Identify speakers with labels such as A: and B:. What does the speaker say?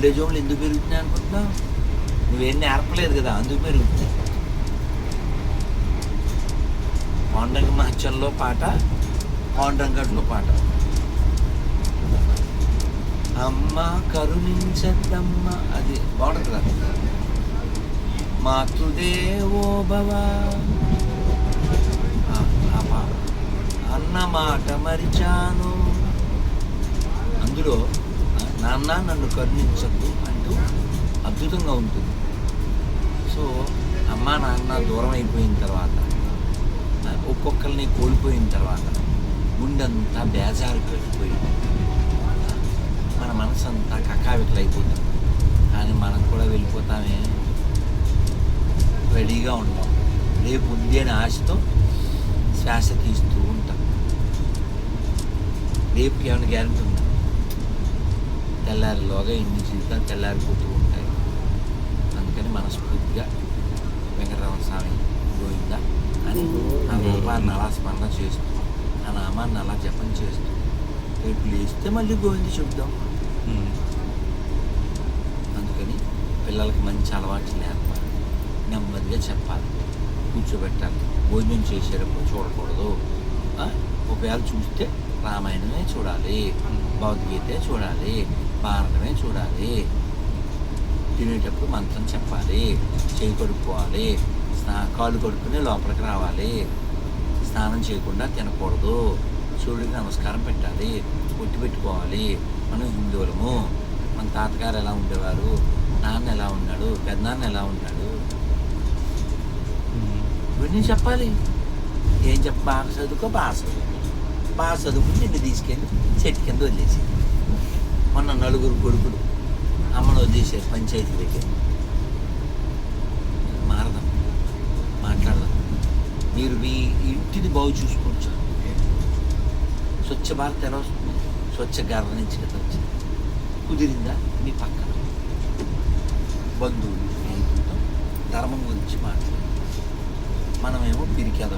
A: Old age హోమ్లు ఎందుకు పెరుగుతున్నాయి అనుకుంటున్నావు? నువ్వేం నేర్పలేదు కదా అందుకు పెరుగుతున్నాయి. పాండంగ మహత్యంలో పాట పాండంగట్లో పాట. అమ్మ కరుణించద్దమ్మ అది బాగుంటుంది కదా. మాతృదేవో భవ ఆ, అన్న మాట మరిచాను. అందులో నాన్న నన్ను కరుణించద్దు అంటూ అద్భుతంగా ఉంటుంది. సో అమ్మ నాన్న దూరం అయిపోయిన తర్వాత ఒక్కొక్కరిని కోల్పోయిన తర్వాత గుండంతా బేజారు పెట్టిపోయింది మన మనసు అంతా కకావికలైపోతుంది. కానీ మనం కూడా వెళ్ళిపోతామే. రెడీగా ఉంటాం రేపు ఉంది అనే ఆశతో శ్వాస తీస్తూ ఉంటాం. రేపు ఏమైనా గ్యారంటీ ఉందా? తెల్లారిలోగా ఇన్ని జీవితాలు తెల్లారిపోతూ ఉంటాయి. అందుకని మనస్ఫూర్తిగా వెంకటరమణ స్వామి గోవిందా అని ఆ రూపాన్ని అలా స్మరణ చేస్తూ ఆ నామాన్ని అలా జపం చేస్తూ రేపు లేస్తే మళ్ళీ గోవింద చెబుదాం. అందుకని పిల్లలకి మంచి అలవాట్లు నేర్పాలి నెమ్మదిగా చెప్పాలి. కూర్చోబెట్టాలి. భోజనం చేసేటప్పుడు చూడకూడదు? ఒకవేళ చూస్తే రామాయణమే చూడాలి. భగవద్గీతే చూడాలి భారతమే చూడాలి. తినేటప్పుడు మంత్రం చెప్పాలి చేయి కడుక్కోవాలి స్నా కాళ్ళు కడుక్కుని లోపలికి రావాలి. స్నానం చేయకుండా తినకూడదు. సూర్యుడికి నమస్కారం పెట్టాలి పొట్టి పెట్టుకోవాలి. మనం హిందువులము మన తాతగారు ఎలా ఉండేవారు నాన్న ఎలా ఉన్నాడు పెద్దనాన్న ఎలా ఉన్నాడు? ఇవన్నీ చెప్పాలి. ఏం చెప్ప బాగా చదువుకో బాగా చదువుకో. బాగా చదువుకుని నిన్ను తీసుకెళ్ళి చెట్టు కింద వదిలేసి. మొన్న నలుగురు కొడుకులు అమ్మను వదిలేసారు పంచాయతీ దగ్గర. మారదాం మాట్లాడదాం. మీరు మీ ఇంటిని బాగు చూసుకోవచ్చు స్వచ్ఛ భారత్ ఎలా వస్తుంది? స్వచ్ఛ గార్ల నుంచి కదా వచ్చింది. కుదిరిందా? మీ పక్కన. బంధువులు స్నేహితులతో ధర్మం గురించి మాట్లాడాలి. మనమేమో పిరికేద